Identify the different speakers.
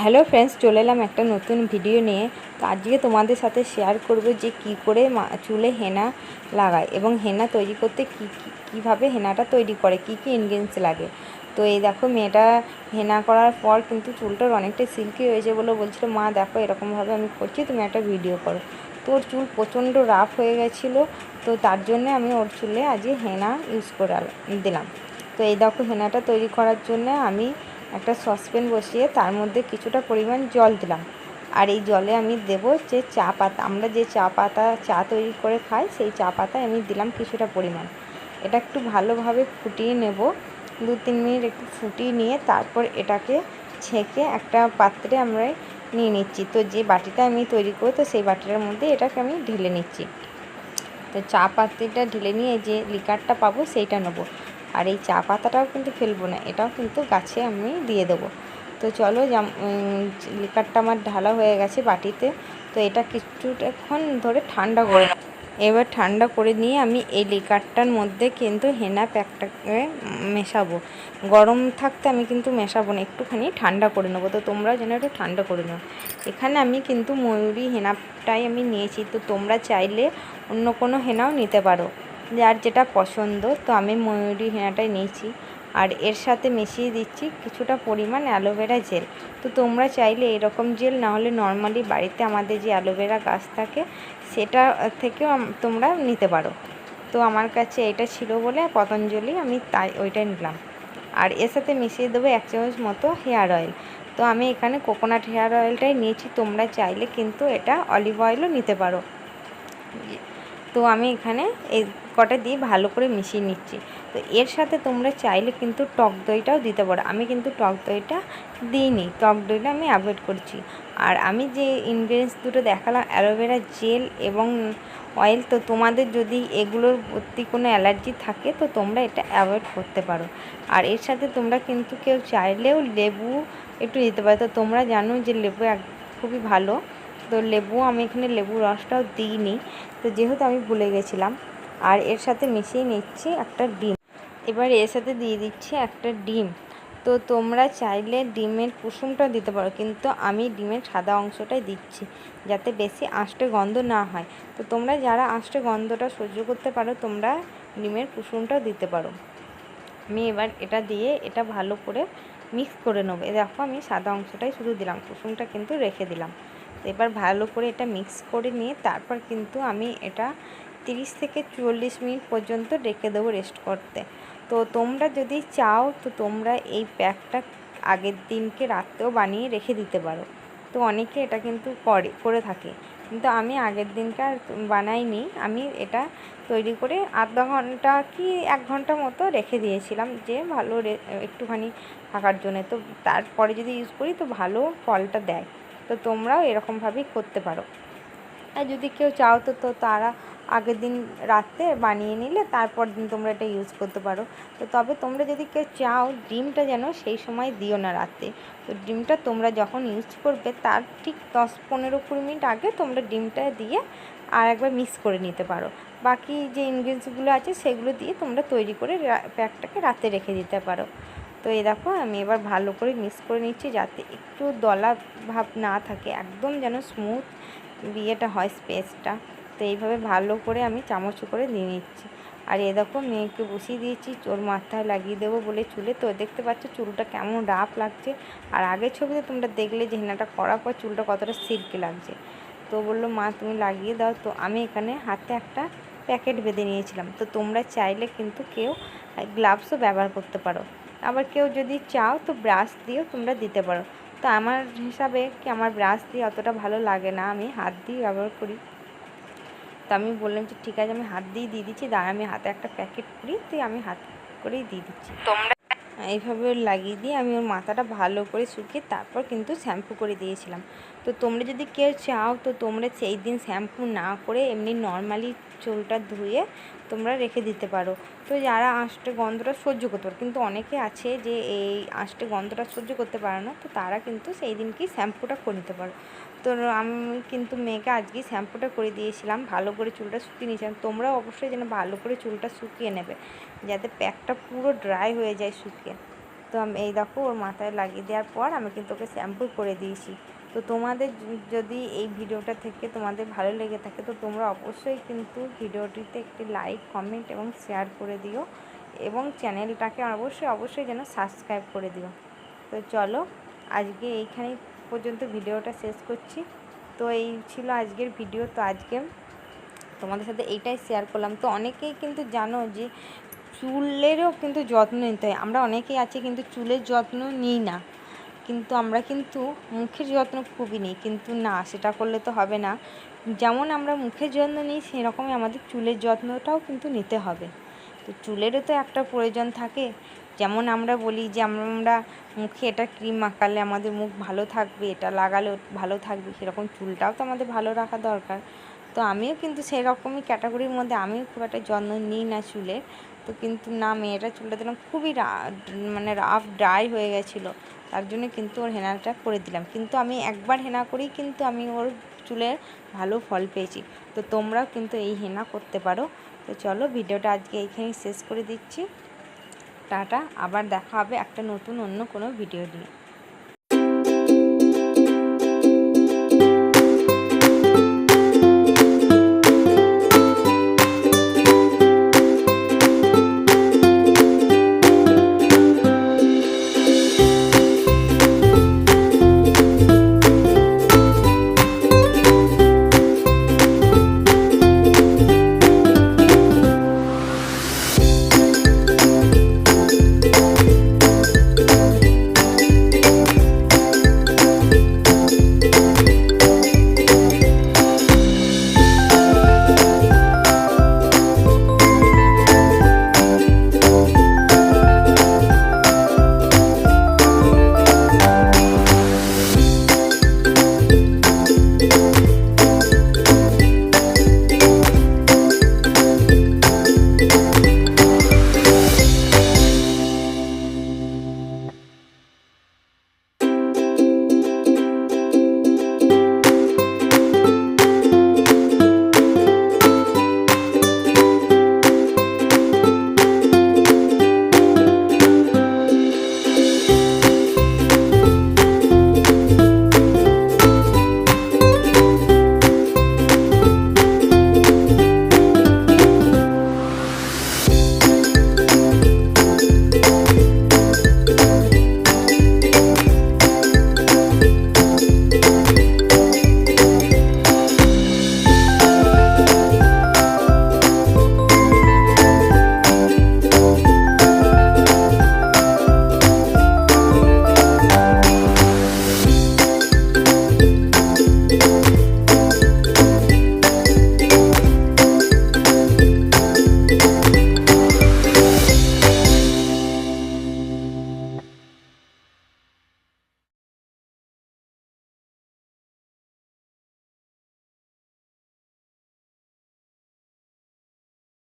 Speaker 1: Hello friends, চলে এলাম একটা নতুন ভিডিও নিয়ে। তো আজকে তোমাদের সাথে শেয়ার করব যে কি করে চুলে হেনা লাগায় এবং হেনা তৈরি করতে কী কীভাবে হেনাটা তৈরি করে, কি কি ইনগ্রিডিয়েন্টস লাগে। তো এই দেখো, মেয়েটা হেনা করার পর কিন্তু চুলটার অনেকটা সিল্কি হয়েছে বলে বলছিল, মা, দেখো এরকমভাবে আমি করছি, তুমি একটা ভিডিও করো। তো ওর চুল প্রচণ্ড রাফ হয়ে গেছিল, তো তার জন্য আমি ওর চুলে আজকে হেনা ইউজ করে দিলাম। তো এই দেখো হেনাটা তৈরি করার জন্য আমি একটা সসপ্যান বসিয়ে তার মধ্যে কিছুটা পরিমাণ জল দিলাম। আর এই জলে আমি দেব যে চা পাতা, আমরা যে চা পাতা, চা তৈরি করে খাই, সেই চা পাতায় আমি দিলাম কিছুটা পরিমাণ। এটা একটু ভালোভাবে ফুটিয়ে নেব দু তিন মিনিট একটু ফুটিয়ে নিয়ে তারপর এটাকে ছেঁকে একটা পাত্রে আমরা নিয়ে নিচ্ছি। তো যে বাটিটা আমি তৈরি করব তো সেই বাটিটার মধ্যে এটাকে আমি ঢেলে নিচ্ছি। তো চা পাতিটা ঢেলে নিয়ে যে লিকারটা পাবো, সেইটা নেব। আর এই চা পাতাটাও কিন্তু ফেলব না, এটাও কিন্তু গাছে আমি দিয়ে দেবো। তো চলো লিকারটা আমার ঢালা হয়ে গেছে বাটিতে। তো এটা কিছুটাক্ষণ ধরে ঠান্ডা করে। এবার ঠান্ডা করে নিয়ে আমি এই লিকারটার মধ্যে কিন্তু হেনা প্যাকটাকে মেশাবো। গরম থাকতে আমি কিন্তু মেশাবো না, একটুখানি ঠান্ডা করে নেব। তো তোমরা যেন একটু ঠান্ডা করে নেব এখানে আমি কিন্তু ময়ূরী হেনাটাই আমি নিয়েছি। তো তোমরা চাইলে অন্য কোনো হেনাও নিতে পারো। যার যেটা পছন্দ, তো আমি ময়ূরী হেনাটাই নিয়েছি। আর এর সাথে মিশিয়ে দিচ্ছি কিছুটা পরিমাণ অ্যালোভেরা জেল। তো তোমরা চাইলে এরকম জেল না হলে নর্মালি বাড়িতে আমাদের যে অ্যালোভেরা গাছ থাকে, সেটা থেকেও তোমরা নিতে পারো। তো আমার কাছে এটা ছিল বলে পতঞ্জলি, আমি তাই ওইটাই নিলাম। আর এর সাথে মিশিয়ে দেবো এক চামচ মতো হেয়ার অয়েল। তো আমি এখানে কোকোনাট হেয়ার অয়েলটাই নিয়েছি, তোমরা চাইলে কিন্তু এটা অলিভ অয়েলও নিতে পারো। তো আমি এখানে এই কটা দিয়ে ভালো করে মিশিয়ে নিচ্ছি। তো এর সাথে তোমরা চাইলে কিন্তু টক দইটাও দিতে পারো। আমি কিন্তু টক দইটা দিইনি। টক দইটা আমি অ্যাভয়েড করছি। আর আমি যে ইনগ্রিডিয়েন্টস দুটো দেখালাম, অ্যালোভেরা জেল এবং অয়েল তো তোমাদের যদি এগুলোর প্রতি কোনো অ্যালার্জি থাকে, তো তোমরা এটা অ্যাভয়েড করতে পারো। আর এর সাথে তোমরা কিন্তু কেউ চাইলেও লেবু একটু দিতে পারো। তো তোমরা জানো যে লেবু এক খুবই ভালো। তো লেবু, আমি এখানে লেবু রসটাও দিইনি। তো যেহেতু আমি ভুলে গেছিলাম আর এর সাথে মিশিয়ে নিচ্ছি একটা ডিম। এবার এর সাথে দিয়ে দিচ্ছি একটা ডিম। তো তোমরা চাইলে ডিমের কুসুমটা দিতে পারো, কিন্তু আমি ডিমের সাদা অংশটাই দিচ্ছি, যাতে বেশি আঁশটে গন্ধ না হয়। তো তোমরা যারা আঁশটে গন্ধটা সহ্য করতে পারো, তোমরা ডিমের কুসুমটাও দিতে পারো। আমি এবার এটা দিয়ে এটা ভালো করে মিক্স করে নেব। দেখো, আমি সাদা অংশটাই শুধু দিলাম, কুসুমটা কিন্তু রেখে দিলাম। এবার ভালো করে এটা মিক্স করে নিয়ে, তারপর কিন্তু আমি এটা তিরিশ থেকে চল্লিশ মিনিট পর্যন্ত রেখে দেবো রেস্ট করতে। তো তোমরা যদি চাও, তো তোমরা এই প্যাকটা আগের দিনকে রাত্রেও বানিয়ে রেখে দিতে পারো। তো অনেকে এটা কিন্তু করে করে থাকে। কিন্তু আমি আগের দিনকে আর বানাইনি। আমি এটা তৈরি করে আধা ঘণ্টা কি এক ঘণ্টা মতো রেখে দিয়েছিলাম যে ভালো একটুখানি থাকার জন্য। তো তারপরে যদি ইউজ করি, তো ভালো ফলটা দেয়। তো তোমরাও এরকমভাবেই করতে পারো। আর যদি কেউ চাও, তো তো তারা আগের দিন রাতে বানিয়ে নিলে তারপর দিন তোমরা এটা ইউজ করতে পারো। তো তবে তোমরা যদি কেউ চাও ডিমটা যেন সেই সময় দিও না রাতে। তো ডিমটা তোমরা যখন ইউজ করবে তার ঠিক দশ পনেরো কুড়ি মিনিট আগে তোমরা ডিমটা দিয়ে আর একবার মিক্স করে নিতে পারো। বাকি যে ইনগ্রিডিয়েন্টসগুলো আছে সেগুলো দিয়ে তোমরা তৈরি করে প্যাকটাকে রাতে রেখে দিতে পারো। তো এই দেখো আমি এবার ভালো করে মিক্স করে নিচ্ছি যাতে একটু দলা ভাব না থাকে, একদম যেন স্মুথ বিয়েটা হয় স্পেসটা তো এইভাবে ভালো করে আমি চামচ করে দিয়ে নিচ্ছি। আর এ দেখো মেয়েকে বসিয়ে দিয়েছি ওর মাথায় লাগিয়ে দেবো বলে চুলে। তো দেখতে পাচ্ছ চুলটা কেমন রাফ লাগছে। আর আগের ছবিতে তোমরা দেখলে যে হেনাটা করার পর চুলটা কতটা সিল্কি লাগছে। তো বলল, মা, তুমি লাগিয়ে দাও। তো আমি এখানে হাতে একটা প্যাকেট বেঁধে নিয়েছিলাম। তো তোমরা চাইলে কিন্তু কেউ গ্লাভসও ব্যবহার করতে পারো। আবার কেউ যদি চাও তো ব্রাশ দিয়েও তোমরা দিতে পারো। তো আমার হিসাবে কি আমার ব্রাশ দিয়ে অতটা ভালো লাগে না। আমি হাত দিয়ে ব্যবহার করি। তো আমি বললাম যে ঠিক আছে আমি হাত দিয়ে দিয়ে দিচ্ছি দাঁড়া আমি হাতে একটা প্যাকেট করি তুই আমি হাত করেই দিয়ে দিচ্ছি।
Speaker 2: তোমরা
Speaker 1: এইভাবে লাগিয়ে দিয়ে আমি ওর মাথাটা ভালো করে শুকিয়ে তারপর কিন্তু শ্যাম্পু করে দিয়েছিলাম। তো তোমরা যদি কেউ চাও তো তোমরা সেই দিন শ্যাম্পু না করে এমনি নর্মালি চুলটা ধুয়ে তোমরা রেখে দিতে পারো। তো যারা আঁশটে গন্ধটা সহ্য করতে পারো কিন্তু অনেকে আছে যে এই আঁশটে গন্ধটা সহ্য করতে পারে না তো তারা কিন্তু সেই দিনকেই শ্যাম্পুটা করে নিতে পারো। তো আমি কিন্তু মেয়েকে আজকে শ্যাম্পুটা করে দিয়েছিলাম, ভালো করে চুলটা শুকিয়ে নিয়েছিলাম। তোমরাও অবশ্যই যেন ভালো করে চুলটা শুকিয়ে নেবে, যাতে প্যাকটা পুরো ড্রাই হয়ে যায় শুকিয়ে। তো আমি, এই দেখো ওর মাথায় লাগিয়ে দেওয়ার পর আমি কিন্তু ওকে শ্যাম্পু করে দিয়েছি। তো তোমাদের যদি এই ভিডিওটা থেকে তোমাদের ভালো লেগে থাকে, তো তোমরা অবশ্যই কিন্তু ভিডিওটিতে একটি লাইক কমেন্ট এবং শেয়ার করে দিও এবং চ্যানেলটাকে অবশ্যই অবশ্যই যেন সাবস্ক্রাইব করে দিও। তো চলো আজকে এইখানেই পর্যন্ত ভিডিওটা শেষ করছি। তো এই ছিল আজকের ভিডিও। তো আজকে তোমাদের সাথে এইটাই শেয়ার করলাম। তো অনেকেই কিন্তু জানো যে চুলেরও কিন্তু যত্ন নিতে হয়। আমরা অনেকেই আছি কিন্তু চুলের যত্ন নিই না। কিন্তু আমরা কিন্তু মুখের যত্ন খুবই নিই। কিন্তু না, সেটা করলে তো হবে না। যেমন আমরা মুখের যত্ন নিই, সেরকমই আমাদের চুলের যত্নটাও কিন্তু নিতে হবে। তো চুলেরও তো একটা প্রয়োজন থাকে। যেমন আমরা বলি যে আমরা মুখে এটা ক্রিম মাখালে আমাদের মুখ ভালো থাকবে, এটা লাগালে ভালো থাকবে, সেরকম চুলটাও তো আমাদের ভালো রাখা দরকার। তো আমিও কিন্তু সেই রকমই ক্যাটাগরির মধ্যে আমিও খুব একটা যত্ন নিই না চুলের তো কিন্তু না মেয়েটা চুলটা দিলাম খুবই মানে রাফ ড্রাই হয়ে গেছিল। তার জন্য কিন্তু ওর হেনাটা করে দিলাম। কিন্তু আমি একবার হেনা করেই কিন্তু আমি ওর চুলের ভালো ফল পেয়েছি। তো তোমরাও কিন্তু এই হেনা করতে পারো। তো চলো, ভিডিওটা আজকে এইখানেই শেষ করে দিচ্ছি। টাটা আবার দেখা হবে একটা নতুন অন্য কোনো ভিডিও নিয়ে।